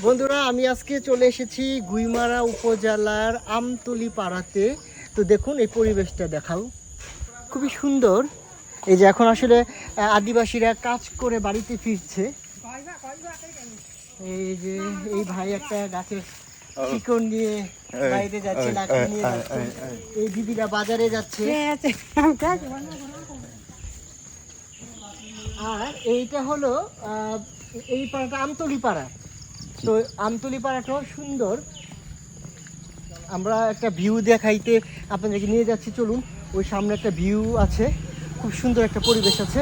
বন্ধুরা আমি আজকে চলে এসেছি গুইমারা উপজেলার আমতলি পাড়াতে তো দেখুন এই পরিবেশটা দেখাও। খুবই সুন্দর। এই যে এখন আসলে আহ, আদিবাসীরা কাজ করে বাড়িতে ফিরছে। এই যে এই ভাই একটা গাছের শিকড় নিয়ে বাইরে যাচ্ছে লাঠি নিয়ে যাচ্ছে। এই দিদিরা বাজারে যাচ্ছে। আর এইটা হলো আহ, এই পাড়াটা আমতলি পাড়া তো আমতলি পাড়াটাও সুন্দর। আমরা একটা ভিউ দেখাইতে আপনাদেরকে নিয়ে যাচ্ছি, চলুন। ওই সামনে একটা ভিউ আছে, খুব সুন্দর একটা পরিবেশ আছে।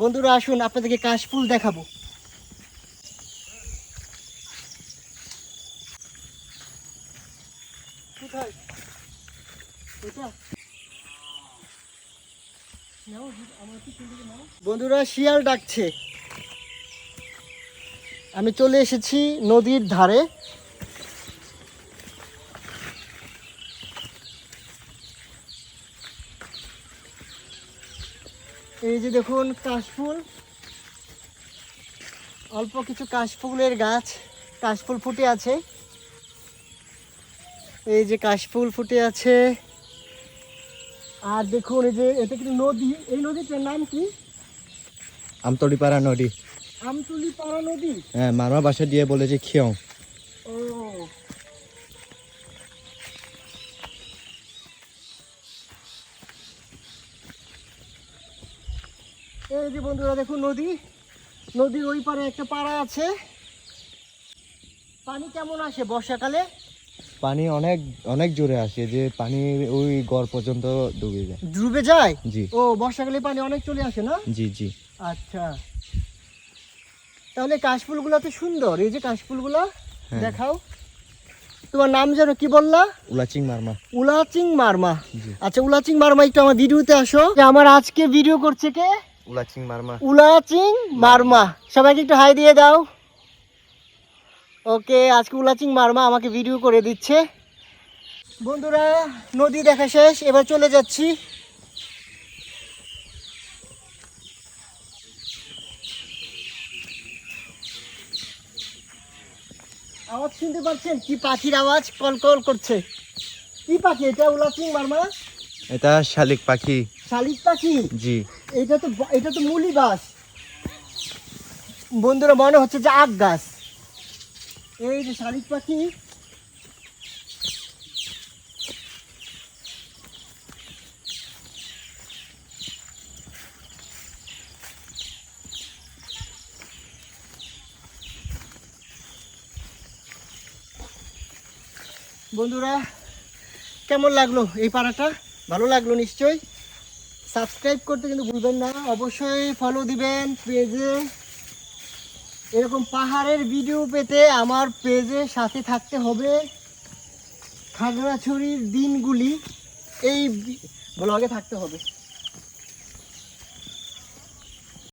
বন্ধুরা, আসুন, আপনাদেরকে কাশফুল দেখাবো। কোথায়? বন্ধুরা, শিয়াল ডাকছে। আমি চলে এসেছি নদীর ধারে। এই যে দেখুন কাশফুল। অল্প কিছু কাশফুলের গাছ, কাশফুল ফুটে আছে। এই যে কাশফুল ফুটে আছে। আর দেখুন এই যে এটা কিন্তু নদী। এই নদীটার নাম কি? আমতলিপাড়া নদী। আমতুলি পাড়া নদী? হ্যাঁ মারমা বাসা দিয়ে বলেছে খিয়ং। ও। এই যে বন্ধুরা দেখুন নদী। নদীর ওই পারে একটা পাড়া আছে। পানি কেমন আসে বর্ষাকালে? পানি অনেক অনেক জোরে আসে যে পানি ওই গড় পর্যন্ত ডুবে যায়। ডুবে যায়? জি। ও বর্ষাকালে পানি অনেক চলে আসে না? জি জি। আচ্ছা। তাহলে কাশফুলগুলো তো সুন্দর। এই যে কাশফুলগুলো হ্যাঁ। দেখাও। তোমার নাম যেন কি বললা? উলাচিং মারমা। উলাচিং মারমা। আচ্ছা উলাচিং মারমা একটু আমার ভিডিওতে আসো। যে আমার আজকে ভিডিও করছে কে? উলাচিং মারমা। উলাচিং মারমা। সবাইকে একটু হাই দিয়ে দাও। ওকে আজকে উলাচিং মারমা আমাকে ভিডিও করে দিচ্ছে। বন্ধুরা নদী দেখা শেষ এবার চলে যাচ্ছি। আওয়াজ শুনতে পাচ্ছেন? কি পাখির আওয়াজ? কল কল করছে। কি পাখি এটা উলাচিং মারমা? এটা শালিক পাখি। শালিক পাখি? জি। এটা তো এটা তো মুলি গাছ বন্ধুরা মনে হচ্ছে যে আখ গাছ। এই যে শালিক পাখি। বন্ধুরা, কেমন লাগল এই পাড়াটা? ভালো লাগল নিশ্চয়ই। সাবস্ক্রাইব করতে কিন্তু ভুলবেন না। অবশ্যই ফলো দিবেন পেজে এরকম পাহাড়ের ভিডিও পেতে আমার পেজে সাথে থাকতে হবে। খাগড়াছড়ির দিনগুলি এই ব্লগে থাকতে হবে।